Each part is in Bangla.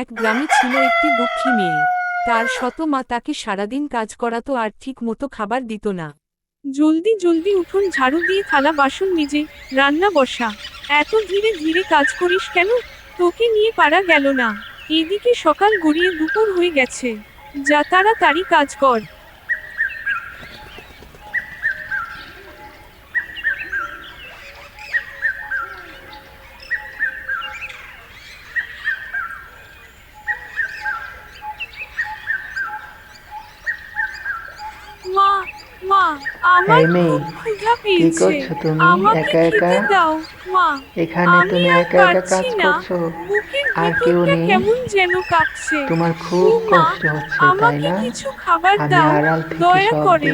এক গ্রামে ছিল একটি দুঃখী মেয়ে। তার শত মা তাকে সারাদিন কাজ করাতো আর ঠিক মতো খাবার দিত না। জলদি জলদি উঠুন ঝাড়ু দিয়ে থালা বাসন মেজে, রান্না বসা। এত ধীরে ধীরে কাজ করিস কেন? তোকে নিয়ে পারা গেল না। এদিকে সকাল গড়িয়ে দুপুর হয়ে গেছে। যা তারা তারই কাজ কর মা মা মেয়ে, ক্ষুধা পেয়েছে। করছ তুমি? একা একা? এখানে তুমি একা একা কাজ করছ? আর কেউ নেই? কেমন যেন কাঁপছে। তোমার খুব কষ্ট হচ্ছে তাই না? কিছু খাবার দাও দয়া করে।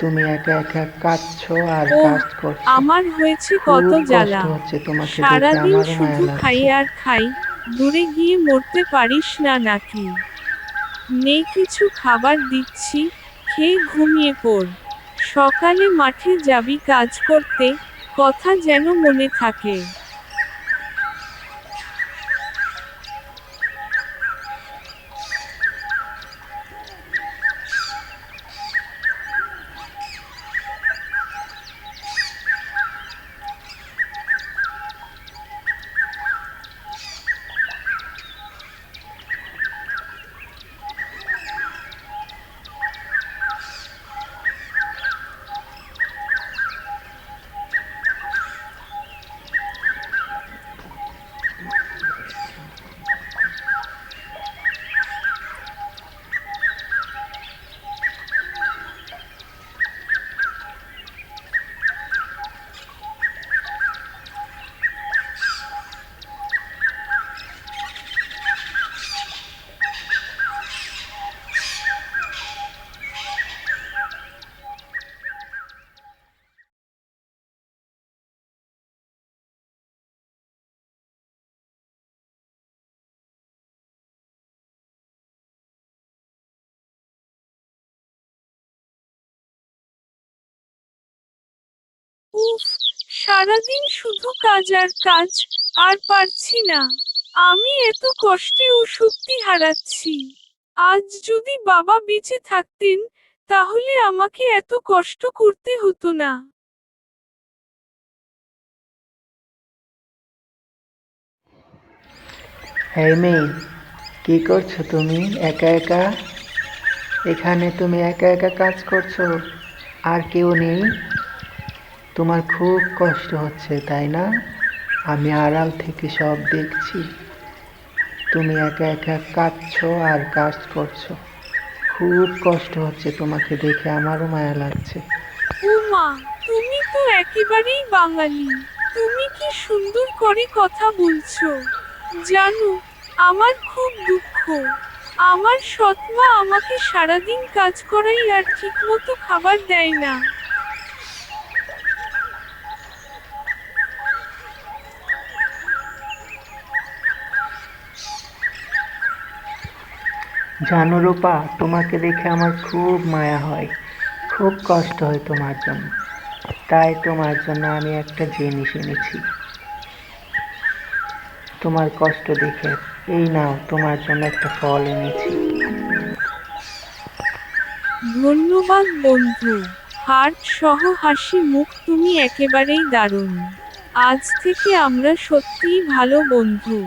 তুমি একা একা কাঁদছো আর কাজ করছ। আমার হয়েছে কত জ্বালা। সারাদিন শুধু খাই আর খাই। দূরে গিয়ে মরতে পারিস না নাকি? নে কিছু খাবার দিচ্ছি। খেয়ে ঘুমিয়ে পড়। সকালে মাঠে যাবি কাজ করতে কথা যেন মনে থাকে। উফ, সারাদিন শুধু কাজ আর কাজ, আর পারছি না। আমি এত কষ্টে ও শক্তি হারাচ্ছি। আজ যদি বাবা বেঁচে থাকতেন, তাহলে আমাকে এত কষ্ট করতে হতো না। এই মেয়ে, কি করছ তুমি? একা একা? এখানে তুমি একা একা কাজ করছ? আর কেউ নেই? তোমার খুব কষ্ট হচ্ছে, তাই না? আমি আড়াল থেকে সব দেখছি। তুমি একা একা কাঁদছো আর কাজ করছ। খুব কষ্ট হচ্ছে তোমাকে দেখে, আমারও মায়া লাগছে। উমা, তুমি তো একেবারেই বাঙালি। তুমি কি সুন্দর করে কথা বলছো। জানো, আমার খুব দুঃখ। আমার সৎমা আমাকে সারাদিন কাজ করাই আর ঠিকমতো খাবার দেয় না। জানো রূপা তোমাকে দেখে আমার খুব মায়া হয়। খুব কষ্ট হয় তোমার জন্য। তাই তোমার জন্য আমি একটা জিনিস এনেছি। তোমার কষ্ট দেখে এই নাও, তোমার জন্য একটা ফল এনেছি। ধন্যবাদ বন্ধু। হার্ট সহ হাসি মুখ তুমি একেবারেই দারুণ। আজ থেকে আমরা সত্যিই ভালো বন্ধু।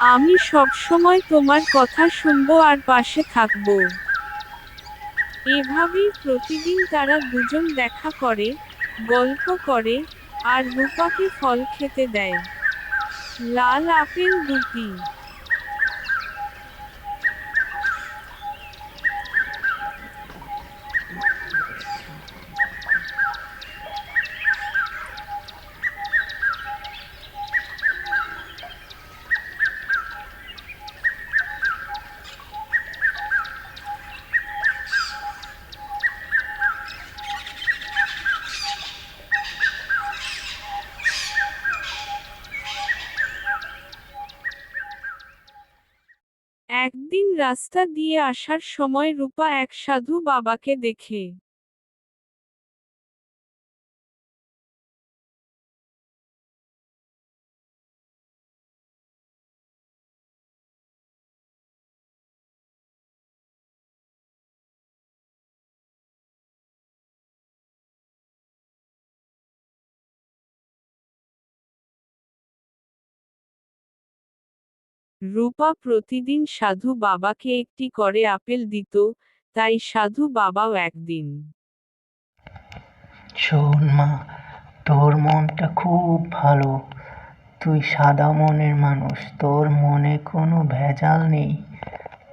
আমি সবসময় তোমার কথা শুনব আর পাশে থাকব। এভাবেই প্রতিদিন তারা দুজন দেখা করে, গল্প করে, আর রূপাকে ফল খেতে দেয়। লাল আপেল দুটি একদিন রাস্তা দিয়ে আসার সময় রূপা এক সাধু বাবাকে দেখে। রূপা প্রতিদিন সাধু বাবাকে একটি করে আপেল দিত, তাই সাধু বাবাও একদিন। শোন মা, তোর মনটা খুব ভালো। তুই সাদা মনের মানুষ, তোর মনে কোনো ভেজাল নেই।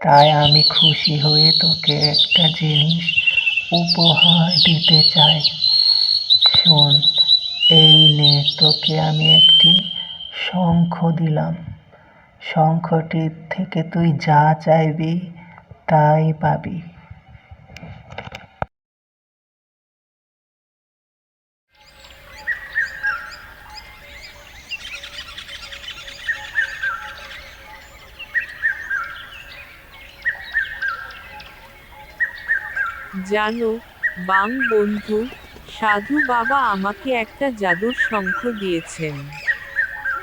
তাই আমি খুশি হয়ে তোকে একটা জিনিস উপহার দিতে চাই। শোন, এই নে, তোকে আমি একটি শঙ্খ দিলাম। শঙ্খটির থেকে তুই যা চাইবি, তাই পাবি। জানো, বাং বন্ধু, সাধু বাবা আমাকে একটা জাদুর শঙ্খ দিয়েছেন।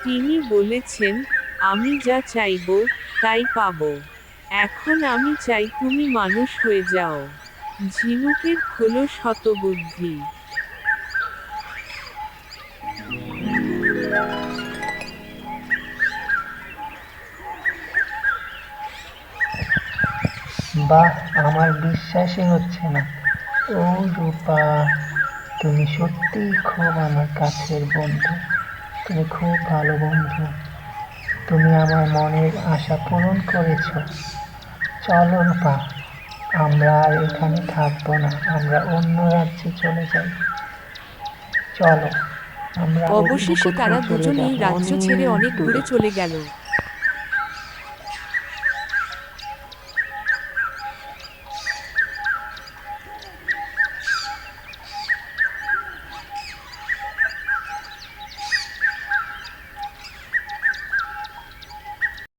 তিনি বলেছেন আমি যা চাইব, তাই পাবো। এখন আমি চাই তুমি মানুষ হয়ে যাও। ঝিনুকের খোলো শতবুদ্ধি। বাহ, আমার বিশ্বাসই হচ্ছে না। ও রূপা, তুমি সত্যিই খুব আমার কাছের বন্ধু। তুমি খুব ভালো বন্ধু। তুমি আমার মনের আশা পূরণ করেছ। চলো রূপা আমরা আর এখানে থাকব না আমরা অন্য রাজ্যে চলে যাই। চলো আমরা অবশেষে তারা দুজনেই রাজ্য ছেড়ে অনেক দূরে। চলে গেল।